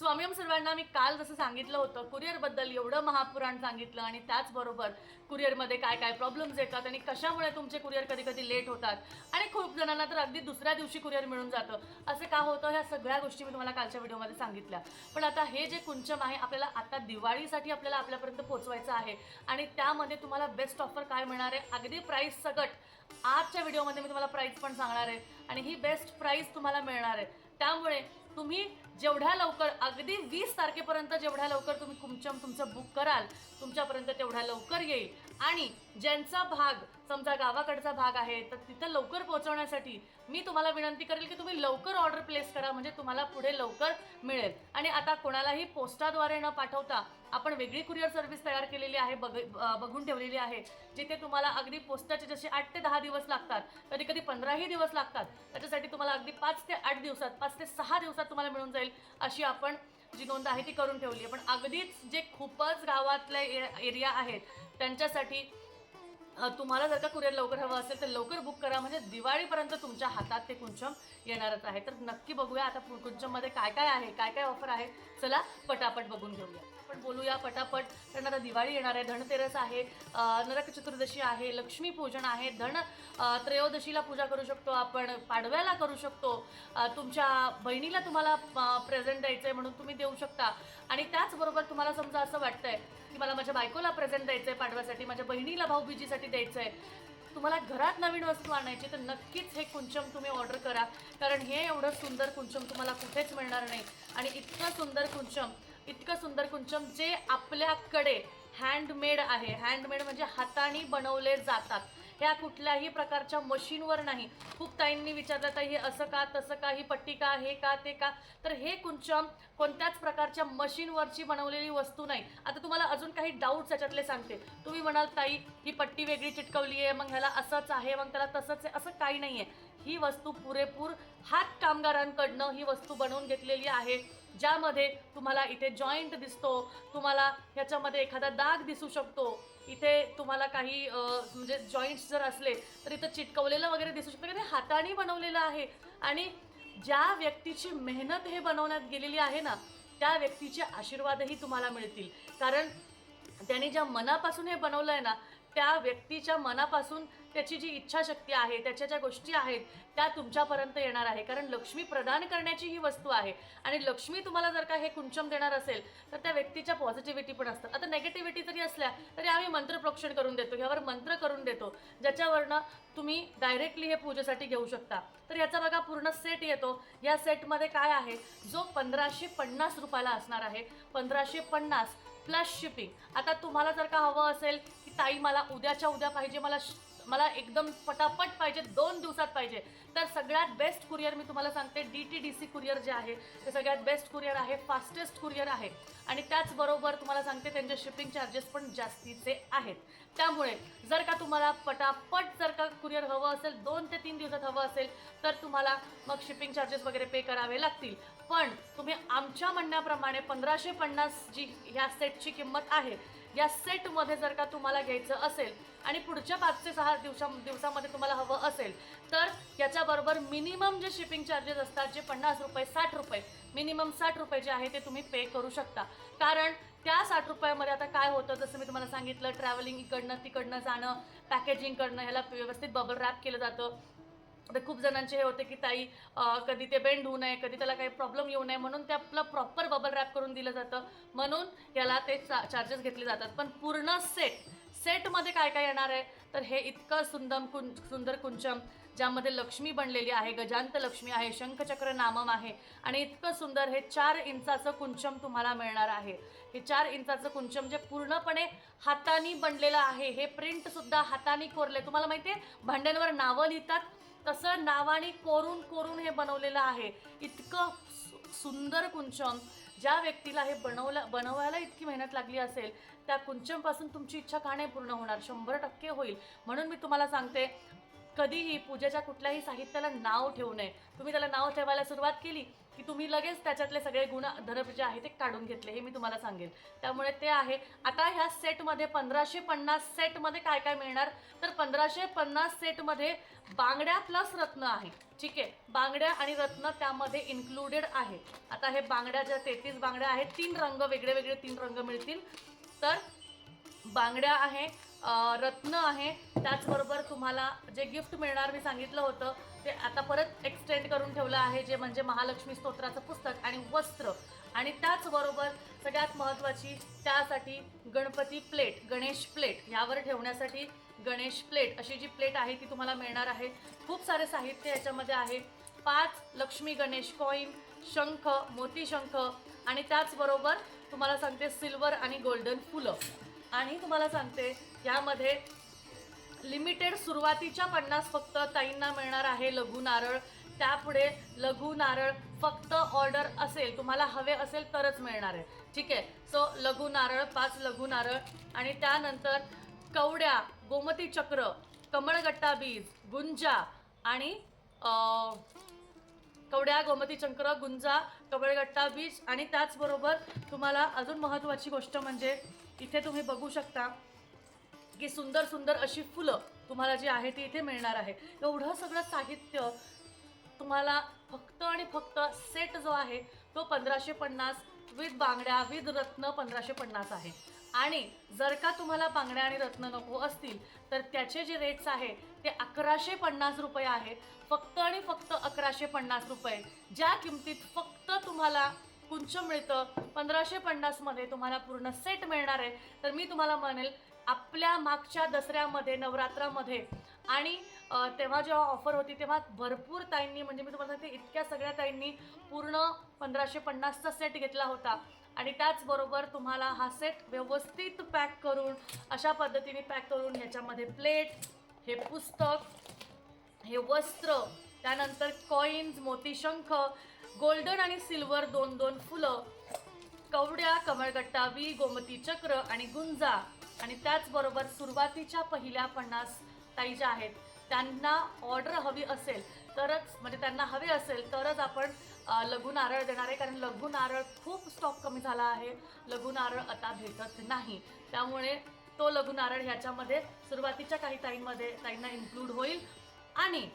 स्वामीम सर्वांना मी काल जसं सांगितलं होतं कुरिअरबद्दल एवढं महापुराण सांगितलं आणि त्याचबरोबर कुरिअरमध्ये काय काय प्रॉब्लेम्स येतात आणि कशामुळे तुमचे कुरिअर कधी कधी लेट होतात. आणि खूप जणांना तर अगदी दुसऱ्या दिवशी कुरिअर मिळून जातं. असं का होतं? ह्या सगळ्या गोष्टी मी तुम्हाला कालच्या व्हिडिओमध्ये सांगितल्या. पण आता हे जे कुंचम आहे आपल्याला आता दिवाळीसाठी आपल्याला आपल्यापर्यंत पोचवायचं आहे. आणि त्यामध्ये तुम्हाला बेस्ट ऑफर काय मिळणार आहे? अगदी प्राईस सकट आजच्या व्हिडिओमध्ये मी तुम्हाला प्राईस पण सांगणार आहे. आणि ही बेस्ट प्राईस तुम्हाला मिळणार आहे. त्यामुळे तुम्ही जेवढ्या लवकर अगदी वीस तारखेपर्यंत जेवढ्या लवकर तुम्ही कुमचम तुमचं बुक कराल तुमच्यापर्यंत तेवढ्या लवकर येईल. आणि ज्यांचा भाग समजा गावाकडचा भाग आहे तर तिथं लवकर पोहोचवण्यासाठी मी तुम्हाला विनंती करेल की तुम्ही लवकर ऑर्डर प्लेस करा म्हणजे तुम्हाला पुढे लवकर मिळेल. आणि आता कोणालाही पोस्टाद्वारे न पाठवता आपण वेगळी कुरिअर सर्व्हिस तयार केलेली आहे बघ बघून ठेवलेली आहे जिथे तुम्हाला अगदी पोस्टाचे जसे आठ ते दहा दिवस लागतात कधी कधी पंधराही दिवस लागतात त्याच्यासाठी तुम्हाला अगदी पाच ते आठ दिवसात पाच ते सहा दिवसात तुम्हाला मिळून जाईल अशी आपण जी नोंद आहे ती करून ठेवली आहे. पण अगदीच जे खूपच गावातले ए- एरिया आहेत त्यांच्यासाठी तुम्हाला जर का कुरिअर लवकर हवं असेल तर लवकर बुक करा. म्हणजे दिवाळीपर्यंत तुमच्या हातात ते कुंचम येणारच आहे. तर नक्की बघूया आता कुंचममध्ये काय काय आहे काय काय ऑफर आहे. चला पटापट बघून घेऊया. आपण बोलूया पटापट. कारण आता दिवाळी येणार आहे धनतेरस आहे नरक चतुर्दशी आहे लक्ष्मीपूजन आहे धन त्रयोदशीला पूजा करू शकतो आपण पाडव्याला करू शकतो. तुमच्या बहिणीला तुम्हाला प्रेझेंट द्यायचं आहे म्हणून तुम्ही देऊ शकता. आणि त्याचबरोबर तुम्हाला समजा असं वाटतंय की मला माझ्या बायकोला प्रेझेंट द्यायचं आहे पाडव्यासाठी माझ्या बहिणीला भाऊबीजीसाठी द्यायचं आहे तुम्हाला घरात नवीन वस्तू आणायची तर नक्कीच हे कुंचम तुम्ही ऑर्डर करा. कारण हे एवढं सुंदर कुंचम तुम्हाला कुठेच मिळणार नाही. आणि इतकं सुंदर कुंचम इतकं सुंदर कुंचम जे आपल्याकडे हँडमेड आहे. हँडमेड म्हणजे हाताने बनवले जातात. ह्या कुठल्याही प्रकारच्या मशीनवर नाही. खूप ताईंनी विचारलं ताई हे असं का तसं का ही पट्टी का हे का ते का? तर हे कुंचम कोणत्याच प्रकारच्या मशीनवरची बनवलेली वस्तू नाही. आता तुम्हाला अजून काही डाऊट्स याच्यातले सांगते. तुम्ही म्हणाल ताई ही पट्टी वेगळी चिटकवली आहे मग ह्याला असंच आहे मग त्याला तसंच आहे. असं काही नाही आहे ही वस्तू पुरेपूर हात कामगारांकडनं ही वस्तू बनवून घेतलेली आहे. ज्यामध्ये तुम्हाला इथे जॉईंट दिसतो तुम्हाला ह्याच्यामध्ये एखादा दाग दिसू शकतो इथे तुम्हाला काही म्हणजे जॉईंट्स जर असले तर इथं चिटकवलेलं वगैरे दिसू शकतं की ते हाताने बनवलेलं आहे. आणि ज्या व्यक्तीची मेहनत हे बनवण्यात गेलेली आहे ना त्या व्यक्तीचे आशीर्वादही तुम्हाला मिळतील. कारण त्याने ज्या मनापासून हे बनवलं आहे ना त्या व्यक्तीच्या मनापासून त्याची जी इच्छाशक्ती आहे त्याच्या ज्या गोष्टी आहेत त्या तुमच्यापर्यंत येणार आहे. कारण लक्ष्मी प्रदान करण्याची ही वस्तू आहे. आणि लक्ष्मी तुम्हाला जर का हे कुंचम देणार असेल तर त्या व्यक्तीच्या पॉझिटिव्हिटी पण असतात. आता नेगेटिव्हिटी जरी असल्या तरी आम्ही मंत्रप्रोक्षण करून देतो. ह्यावर मंत्र करून देतो ज्याच्यावरनं तुम्ही डायरेक्टली हे पूजेसाठी घेऊ शकता. तर याचा बघा पूर्ण सेट येतो. या सेटमध्ये काय आहे? जो पंधराशे पन्नास रुपयाला असणार आहे. पंधराशे पन्नास प्लस शिपिंग आता तुम्हाला जर का हवं असेल ताई मला उद्याच्या उद्या पाहिजे मला श- मला एकदम पटापट पाहिजे दोन दिवसात पाहिजे. तर सगळ्यात बेस्ट कुरिअर मी तुम्हाला सांगते D T D C courier जे आहे ते सगळ्यात बेस्ट कुरिअर आहे फास्टेस्ट कुरिअर आहे. आणि त्याचबरोबर तुम्हाला सांगते त्यांचे शिपिंग चार्जेस पण जास्तीचे आहेत. त्यामुळे जर का तुम्हाला पटापट जर का कुरिअर हवं असेल दोन ते तीन दिवसात हवं असेल तर तुम्हाला मग शिपिंग चार्जेस वगैरे पे करावे लागतील. पण तुम्ही आमच्या म्हणण्याप्रमाणे पंधराशे पन्नास जी ह्या सेटची किंमत आहे या सेटमध्ये जर का तुम्हाला घ्यायचं असेल आणि पुढच्या पाच ते सहा दिवसा दिवसामध्ये तुम्हाला हवं असेल तर याच्याबरोबर मिनिमम जे शिपिंग चार्जेस असतात जे पन्नास रुपये साठ रुपये मिनिमम साठ रुपये जे आहे ते तुम्ही पे करू शकता. कारण त्या साठ रुपयामध्ये आता काय होतं जसं मी तुम्हाला सांगितलं ट्रॅव्हलिंग इकडनं तिकडनं जाणं पॅकेजिंग करणं ह्याला व्यवस्थित बबल रॅप केलं जातं. आता खूप जणांचे हे होते की ताई कधी ते बेंड होऊ नये कधी त्याला काही प्रॉब्लेम येऊ नये म्हणून ते आपलं प्रॉपर बबल रॅप करून दिलं जातं. म्हणून याला ते चार्जेस घेतले जातात. पण पूर्ण सेट सेटमध्ये काय काय येणार आहे? तर हे इतकं सुंदर कुं सुंदर कुंचम ज्यामध्ये लक्ष्मी बनलेली आहे गजांत लक्ष्मी आहे शंखचक्र नामम आहे आणि इतकं सुंदर हे चार इंचाचं कुंचम तुम्हाला मिळणार आहे. हे चार इंचाचं कुंचम जे पूर्णपणे हाताने बनलेलं आहे हे प्रिंटसुद्धा हाताने कोरले तुम्हाला माहिती आहे भांड्यांवर नावं लिहितात तसं नावाने कोरून कोरून हे बनवलेलं आहे. इतकं सुंदर कुंचम. ज्या व्यक्तीला हे बनवलं बनवायला इतकी मेहनत लागली असेल त्या कुंचमपासून तुमची इच्छा का नाही पूर्ण होणार. शंभर टक्के होईल. म्हणून मी तुम्हाला सांगते कधीही पूजेच्या कुठल्याही साहित्याला नाव ठेवू नये. तुम्ही त्याला नाव ठेवायला सुरुवात केली की तुम्ही लगेच त्याच्यातले सगळे गुण धरप जे आहे ते काढून घेतले हे मी तुम्हाला सांगेन त्यामुळे ते आहे. आता ह्या सेटमध्ये पंधराशे पन्नास सेटमध्ये काय काय मिळणार? तर पंधराशे पन्नास सेटमध्ये बांगड्या प्लस रत्न आहे. ठीक आहे? बांगड्या आणि रत्न त्यामध्ये इन्क्लुडेड आहे. आता हे बांगड्या ज्या तेहतीस बांगड्या आहेत तीन रंग वेगळे वेगळे तीन रंग मिळतील. तर बांगड्या आहे रत्न आहे. त्याचबरोबर तुम्हाला जे गिफ्ट मिळणार मी सांगितलं होतं ते आता परत एक्सटेंड करून ठेवलं आहे जे म्हणजे महालक्ष्मी स्तोत्राचं पुस्तक आणि वस्त्र. आणि त्याचबरोबर सगळ्यात महत्त्वाची त्यासाठी गणपती प्लेट गणेश प्लेट यावर ठेवण्यासाठी गणेश प्लेट अशी जी प्लेट आहे ती तुम्हाला मिळणार आहे. खूप सारे साहित्य याच्यामध्ये आहे. पाच लक्ष्मी गणेश कॉईन शंख मोती शंख आणि त्याचबरोबर तुम्हाला सांगते सिल्वर आणि गोल्डन फुलं. आणि तुम्हाला सांगते यामध्ये लिमिटेड सुरुवातीच्या पन्नास फक्त ताईंना मिळणार आहे लघु नारळ. त्यापुढे लघु नारळ फक्त ऑर्डर असेल तुम्हाला हवे असेल तरच मिळणार आहे. ठीक आहे? सो लघु नारळ पाच लघु नारळ आणि त्यानंतर कवड्या गोमती चक्र कमळगट्टा बीज गुंजा आणि कवड्या गोमती चक्र गुंजा कमळगट्टा बीज आणि त्याचबरोबर तुम्हाला अजून महत्त्वाची गोष्ट म्हणजे इथे तुम्ही बघू शकता की सुंदर सुंदर अशी फुलं तुम्हाला जी आहे ती इथे मिळणार आहे. एवढं सगळं साहित्य तुम्हाला फक्त आणि फक्त सेट जो आहे तो पंधराशे पन्नास विथ बांगड्या विथ रत्न पंधराशे पन्नास आहे. आणि जर का तुम्हाला बांगड्या आणि रत्न नको असतील तर त्याचे जे रेट्स आहे ते अकराशे पन्नास रुपये आहे. फक्त आणि फक्त अकराशे पन्नास रुपये. ज्या किमतीत फक्त तुम्हाला कुंच मिळतं पंधराशे पन्नासमध्ये तुम्हाला पूर्ण सेट मिळणार आहे. तर मी तुम्हाला म्हणेल आपल्या मागच्या दसऱ्यामध्ये नवरात्रामध्ये. आणि तेव्हा जेव्हा ऑफर होती तेव्हा भरपूर ताईंनी म्हणजे मी तुम्हाला सांगते इतक्या सगळ्या ताईंनी पूर्ण पंधराशे पन्नासचा सेट घेतला होता. आणि त्याचबरोबर तुम्हाला हा सेट व्यवस्थित पॅक करून अशा पद्धतीने पॅक करून ह्याच्यामध्ये प्लेट हे पुस्तक हे वस्त्र त्यानंतर कॉईन्स मोतीशंख गोल्डन आणि सिल्वर दोन दोन फुलं कवड्या कमळगट्टा वी गोमती चक्र आणि गुंजा. आणि त्याचबरोबर सुरुवातीच्या पहिल्या पन्नास ताई ज्या आहेत त्यांना ऑर्डर हवी असेल तरच म्हणजे त्यांना हवे असेल तरच आपण लघु नारळ देणार आहे. कारण लघु नारळ खूप स्टॉक कमी झाला आहे. लघु नारळ आता भेटत नाही. त्यामुळे तो लघु नारळ ह्याच्यामध्ये सुरुवातीच्या काही ताईंमध्ये ताईंना इन्क्लूड होईल. आणि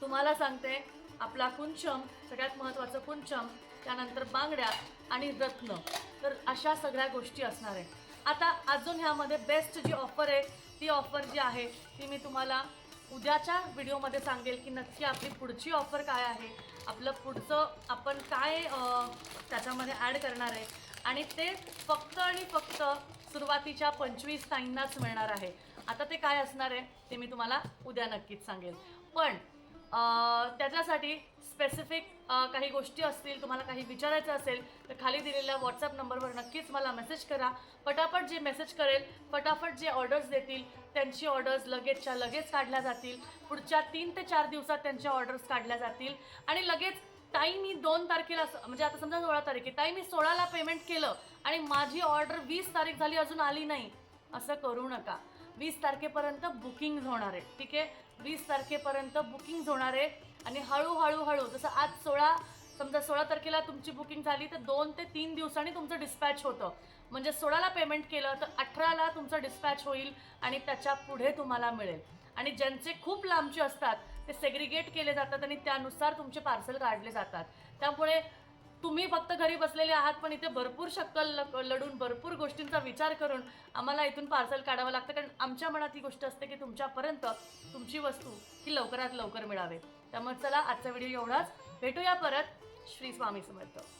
तुम्हाला सांगते आपला कुंचम सगळ्यात महत्त्वाचं कुंचम त्यानंतर बांगड्या आणि रत्न. तर अशा सगळ्या गोष्टी असणार आहे आता अजून ह्यामध्ये बेस्ट जी ऑफर आहे ती ऑफर जी आहे ती मी तुम्हाला उद्याच्या व्हिडिओमध्ये सांगेल की नक्की आपली पुढची ऑफर काय आहे आपलं पुढचं आपण काय त्याच्यामध्ये ॲड करणार आहे. आणि ते फक्त आणि फक्त सुरुवातीच्या पंचवीस ताईंनाच मिळणार आहे. आता ते काय असणार आहे ते मी तुम्हाला उद्या नक्कीच सांगेल. पण त्याच्यासाठी स्पेसिफिक काही गोष्टी असतील तुम्हाला काही विचारायचं असेल तर खाली दिलेल्या व्हॉट्सअप नंबरवर नक्कीच मला मेसेज करा. पटापट जे मेसेज करेल फटाफट जे ऑर्डर्स देतील त्यांची ऑर्डर्स लगेचच्या लगेच काढल्या जातील. पुढच्या तीन ते चार दिवसात त्यांच्या ऑर्डर्स काढल्या जातील. आणि लगेच ताई मी दोन तारखेला म्हणजे आता समजा सोळा तारीख आहे ताई मी सोळाला पेमेंट केलं आणि माझी ऑर्डर वीस तारीख झाली अजून आली नाही असं करू नका. वीस तारखेपर्यंत बुकिंग होणार आहे ठीक आहे? वीस तारखेपर्यंत बुकिंग होणार आहे. आणि हळूहळू हळू जसं आज सोळा समजा सोळा तारखेला तुमची बुकिंग झाली तर दोन ते तीन दिवसांनी तुमचं डिस्पॅच होतं. म्हणजे सोळाला पेमेंट केलं तर अठराला तुमचं डिस्पॅच होईल आणि त्याच्या पुढे तुम्हाला मिळेल. आणि ज्यांचे खूप लांबचे असतात ते सेग्रिगेट केले जातात आणि त्यानुसार तुमचे पार्सल काढले जातात. त्यामुळे तुम्ही फक्त घरी बसलेले आहात पण इथे भरपूर शक्कल ल- लढून भरपूर गोष्टींचा विचार करून आम्हाला इथून पार्सल काढावं लागतं. कारण आमच्या मनात ही गोष्ट असते की तुमच्यापर्यंत तुमची वस्तू ही लवकरात लवकर मिळावे. त्यामुळे चला आजचा व्हिडिओ एवढाच. भेटूया परत. श्री स्वामी समर्थ.